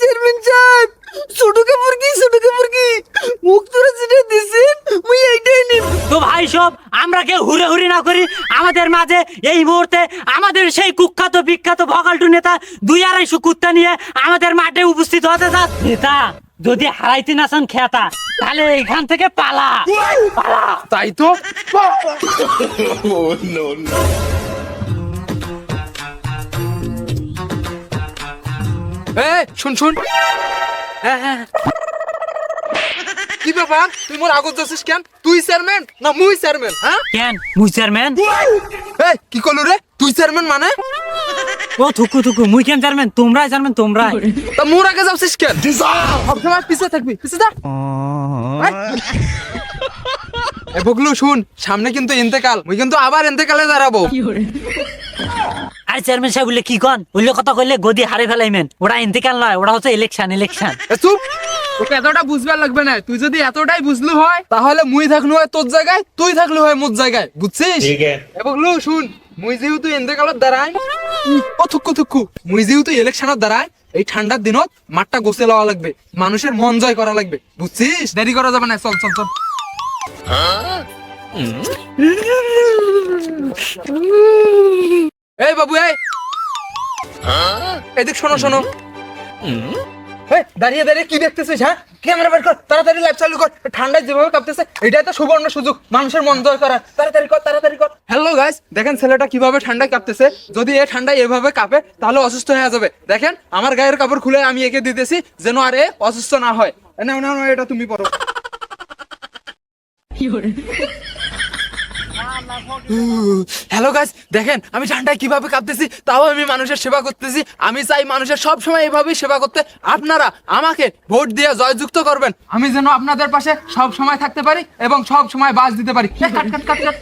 Chairman সাহেব ছোটকে মুরগি মুখ তুলে যেটা দিছেন মুই এইটাই নিব। তো ভাই সব আমরা কেউ হুরে হুরি না করি আমাদের মাঝে এই মুহূর্তে আমাদের সেই কুখ্যাত বিখ্যাত ভকালটু নেতা দুই আড়াইশো কুত্তা নিয়ে আমাদের মাঠে উপস্থিত হতে যা নেতা যদি হারাইতে না চান খেতা তাহলে এখান থেকে পালা। পালা। তাই তো? এ শুন শুন। হ্যাঁ, হ্যাঁ। কি ব্যাপার? তুই মোর আগত যাচ্ছিস কেন? তুই চেয়ারম্যান না মুই চেয়ারম্যান হ্যাঁ? কেন? মুই চেয়ারম্যান এই কি করলু রে? তুই চেয়ারম্যান মানে? ও থুকু থুকু মুই কেন চেয়ারম্যান তোমরাই চেয়ারম্যান তোমরাই। তা মোর আগে যাচ্ছিস কেন? সবসময় পিছে থাকবি পিছে যা। এ বগলু শুন সামনে কিন্তু ইন্তেকাল মুই কিন্তু আবার ইন্তেকালে দাঁড়াবো। আরে চেয়ারম্যান সাহেব বললে কি কন? বললে কথা কইলে গদি হারে ফেলাইমেন। ওরা ইন্তেকাল নয় ওরা হচ্ছে ইলেকশন ইলেকশন চুপ! তোকে এতটা বুঝবার লাগবে না তুই যদি এতটাই বুঝলু হয় তাহলে মুই থাকলু হয় তোর জায়গায় তুই থাকলু হয় মোর জায়গায় বুঝছিস? এ বগলু শুন মুই যেহেতু ইন্তেকালত দাঁড়াই ও থুকু থুকু মুই যেহেতু ইলেকশনত দাঁড়াই এই ঠান্ডার দিনত মাঠটা গোছে লওয়া লাগবে মানুষের মন জয় করা লাগবে বুঝছিস? দেরি করা যাবে না চল চল চল। এই বাবু এই। এদিক শোনো শোনো। দাঁড়িয়ে দাঁড়িয়ে কি দেখতেছিস হ্যাঁ? ক্যামেরা বের কর তাড়াতাড়ি লাইভ চালু কর। ঠান্ডায় যেভাবে কাঁপতেছে এটাই তো সুবর্ণ সুযোগ মানুষের মন জয় করার। তাড়াতাড়ি কর তাড়াতাড়ি কর। হ্যালো গাইস দেখেন ছেলেটা কীভাবে ঠান্ডায় কাঁপতেছে। যদি এ ঠান্ডায় এভাবে কাঁপে তাহলে অসুস্থ হয়ে যাবে। দেখেন আমার গায়ের কাপড় খুলে আমি একে দিতেছি যেন আর এ অসুস্থ না হয়। নাও নাও, এটা তুমি পড়ো হ্যালো গাইস দেখেন আমি ঠান্ডায় কীভাবে কাঁপতেছি তাও আমি মানুষের সেবা করতেছি। আমি চাই মানুষের সব সময় এভাবেই সেবা করতে। আপনারা আমাকে ভোট দিয়ে জয়যুক্ত করবেন। আমি যেন আপনাদের পাশে সব সময় থাকতে পারি এবং সব সময় বাস দিতে পারি। কাট, কাট, কাট, কাট।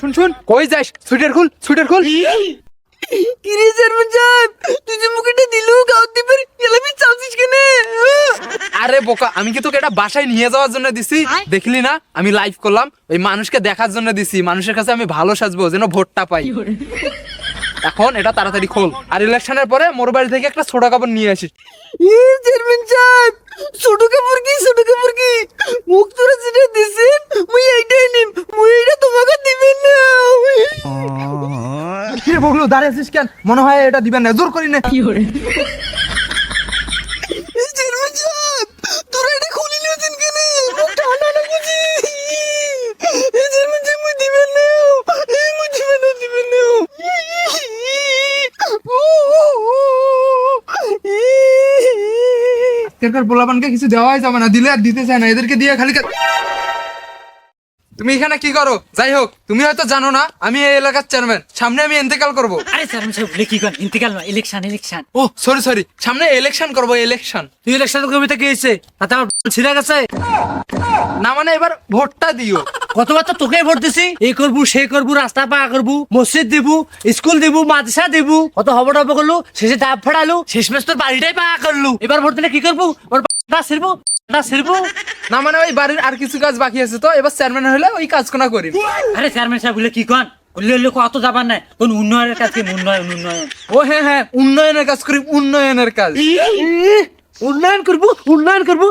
শুন শুন। কই যাস? সুইটার খুল সুইটার খুল। কি রে চেয়ারম্যান তুই যে মুখেটা দিলু গাও আরে বোকা আমি কি তোকে এটা বাসায় নিয়ে যাওয়ার জন্য দিছি? দেখলি না? আমি লাইভ করলাম ওই মানুষকে দেখার জন্য দিছি। মানুষের কাছে আমি ভালো সাজবো যেন ভোটটা পাই। এখন এটা তাড়াতাড়ি খোল। আর ইলেকশনের পরে মোর বাড়ি থেকে একটা ছোট কাপড় নিয়ে আসিস। ই চেয়ারম্যান সাহেব ছোটকে মুরগি ছোটকে মুরগি মুখ তুলে যেটা দিছেন মুই এইটাই নিব মুই এটা তোমাকে দিবেন না। কি রে বগলু দাঁড়িয়ে আছিস কেন? মনে হয় এটা দিবেন না। জোর করি না। কি চেয়ারম্যান সাহেব তোরা এটা খুলি নিয়েছেন কেনে মুখ ঠান্ডা লাগছে চেয়ারম্যান সাহেব মুই দিবেন না এই মুই দিবেন না দিবেন না আজকালকার পোলাপানকে কিছু দেওয়াই যাবে না দিলে আর দিতে চায় না এদেরকে দিয়ে খালি তুমি এখানে কি করো? যাই হোক তুমি হয়তো জানো না আমি এই এলাকার চেয়ারম্যান সামনে আমি ইন্তেকাল করব। আরে চেয়ারম্যান সাহেব বললে কি কন ইন্তেকাল নয় ইলেকশন ইলেকশন ও সরি সরি সামনে ইলেকশন করব ইলেকশন তুই ইলেকশন কবিতা কি হয়েছে তাতে আমার ছিঁড়ে গেছে। না মানে এবার ভোটটা দিও। কতবার তো তোকে ভোট দিছি। এই করব সেই করব রাস্তা পা করব মসজিদ দিব স্কুল দিব মাদ্রাসা দিব কত হব করলু শেষে ডাব ফেড়ালু শেষ মেশ তোর বাড়িটাই পা করলু। এবার ভোট দিলে কি করব? ওর না ছিড়বো না মানে ওই বাড়ির আর কিছু কাজ বাকি আছে তো এবার চেয়ারম্যান হলে ওই কাজ কোনা করি আরে চেয়ারম্যান সাহেব বলে কি কন? বললে হলে কত যাবার নাই। কোন উন্নয়নের কাজ কি? উন্নয়ন উন্নয়ন। ও হ্যাঁ হ্যাঁ উন্নয়নের কাজ করি উন্নয়নের কাজ। উন্নয়ন করব উন্নয়ন করব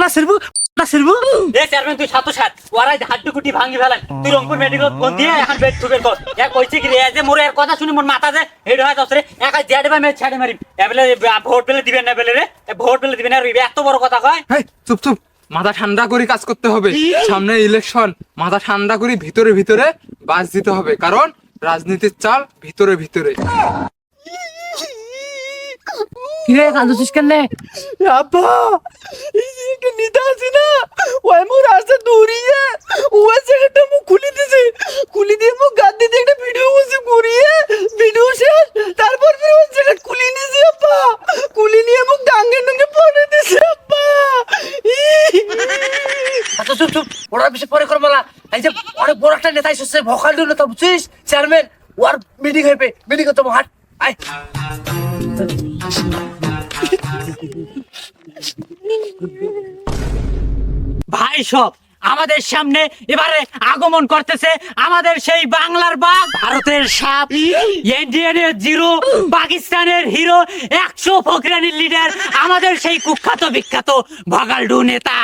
না ছিড়বো না ছিড়বো এ চেয়ারম্যান তুই সাতো সাত ওরাই হাড্ডি কুটি ভাঙি ফেলাই তুই রংপুর মেডিকেল কোন দিয়ে এখন বেড ঠুকের কর? এক কইছে কি রে যে মোরে এর কথা শুনি মোর মাথা যে হেড হয় দছরে একা জেড বা মে ছাড়ে মারি। এবেলে ভোট পেলে দিবেন না বেলে রে। ভোট পেলে দিবেন না রে এত বড় কথা কয়। হেই চুপ চুপ। মাথা ঠান্ডা করে কাজ করতে হবে। সামনে ইলেকশন মাথা ঠান্ডা করে ভিতরে ভিতরে বাস দিতে হবে। কারণ রাজনীতির চাল ভিতরে ভিতরে। কি রে কান্দছিস কেন আব্বা! একটা নেতা আছে না ওই মোর রাস্তা দৌড়িয়ে ওই জায়গাটা মুখ খুলে দিছে খুলে দিয়ে মুখ গাদ দিয়ে একটা ভিডিও বসে করিয়ে ভিডিও শেষ তারপর ফির ওই জায়গা খুলে নিয়েছে আব্বা খুলে নিয়ে মুখ ডাঙ্গে ডাঙ্গে পড়ে দিছে আব্বা আচ্ছা চুপ চুপ ওরা বেশি পরে করব না এই যে অনেক বড় একটা নেতা এসেছে ভকাল নেতা বুঝছিস চেয়ারম্যান ওর মিটিং হইবে মিটিং করতে হাট আয়। ভাই সব আমাদের সামনে এবারে আগমন করতেছে আমাদের সেই বাংলার বাঘ। ভারতের সাপ ইন্ডিয়ানের জিরো পাকিস্তানের হিরো একশো ফকরানির লিডার আমাদের সেই কুখ্যাত বিখ্যাত ভাগালডু নেতা।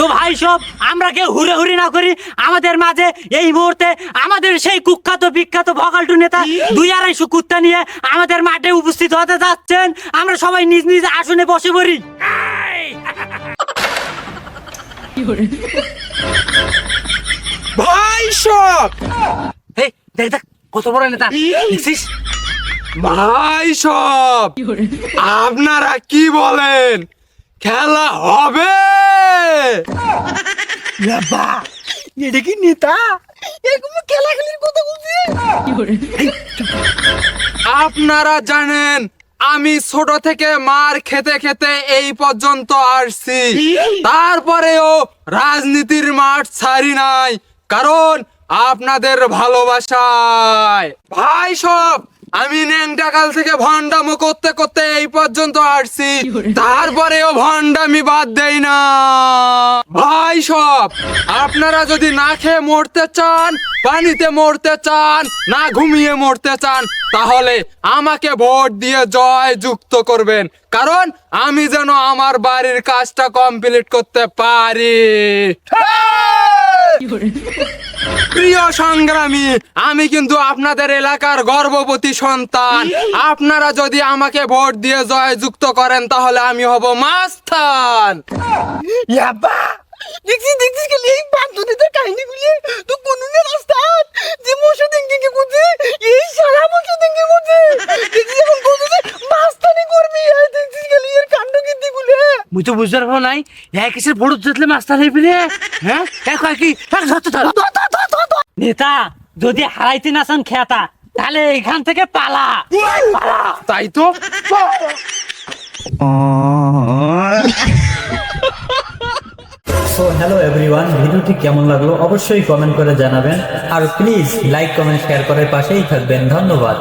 তো ভাই সব আমরা কেউ হুরে হুরি না করি। আমাদের মাঝে এই মুহূর্তে আমাদের সেই কুখ্যাত বিখ্যাত ভগালটু নেতা দুই আড়াইশো কুত্তা নিয়ে আমাদের মাঠে উপস্থিত হতে যাচ্ছেন। আমরা সবাই নিজ নিজ আসনে বসে পড়ি। ভাই সব! এই দেখ দেখ কত বড় নেতা। দেখছিস? ভাই সব! আপনারা কি বলেন? খেলা হবে! বাবা এটা কি নেতা? এরকম খেলা খেলির কথা বলছে। আপনারা জানেন আমি ছোট থেকে মার খেতে খেতে এই পর্যন্ত আসছি। তারপরেও রাজনীতির মাঠ ছাড়ি নাই কারণ আপনাদের ভালোবাসায়। ভাই সব আমি ন্যাংটাকাল থেকে ভণ্ডামো করতে করতে এই পর্যন্ত আসছি। তারপরেও ভণ্ডামি বাদ দেই না। ভাই সব আপনারা যদি না খেয়ে মরতে চান পানিতে মরতে চান না ঘুমিয়ে মরতে চান তাহলে আমাকে ভোট দিয়ে জয় যুক্ত করবেন। কারণ আমি যেন আমার বাড়ির কাজটা কমপ্লিট করতে পারি। প্রিয় সংগ্রামী, আমি কিন্তু আপনাদের এলাকার গর্ভবতী সন্তান। আপনারা যদি আমাকে ভোট দিয়ে জয় যুক্ত করেন, তাহলে আমি হব মাস্তান। দেখছিস দেখছিস খালি এই বান্ধবীদের কাহিনী গুলি তো কোন রাস্তা যে মশা দেখে কি করছে, এই সারা মশা দেখে করছে। দেখছিস এখন করছে মাস্তানি করবি, এই মুই তো বুঝতে পারব নাই। এক কিসের বড় জেতলে মাস্টার হইবি রে? হ্যাঁ এক কি? এক ধর ধর। নেতা যদি হারাইতে না চান খেতা তাহলে এখান থেকে পালা। পালা। তাই তো? সো হ্যালো এভরিওয়ান ভিডিওটি কেমন লাগল অবশ্যই কমেন্ট করে জানাবেন। আর প্লিজ লাইক কমেন্ট শেয়ার করে পাশেই থাকবেন। ধন্যবাদ।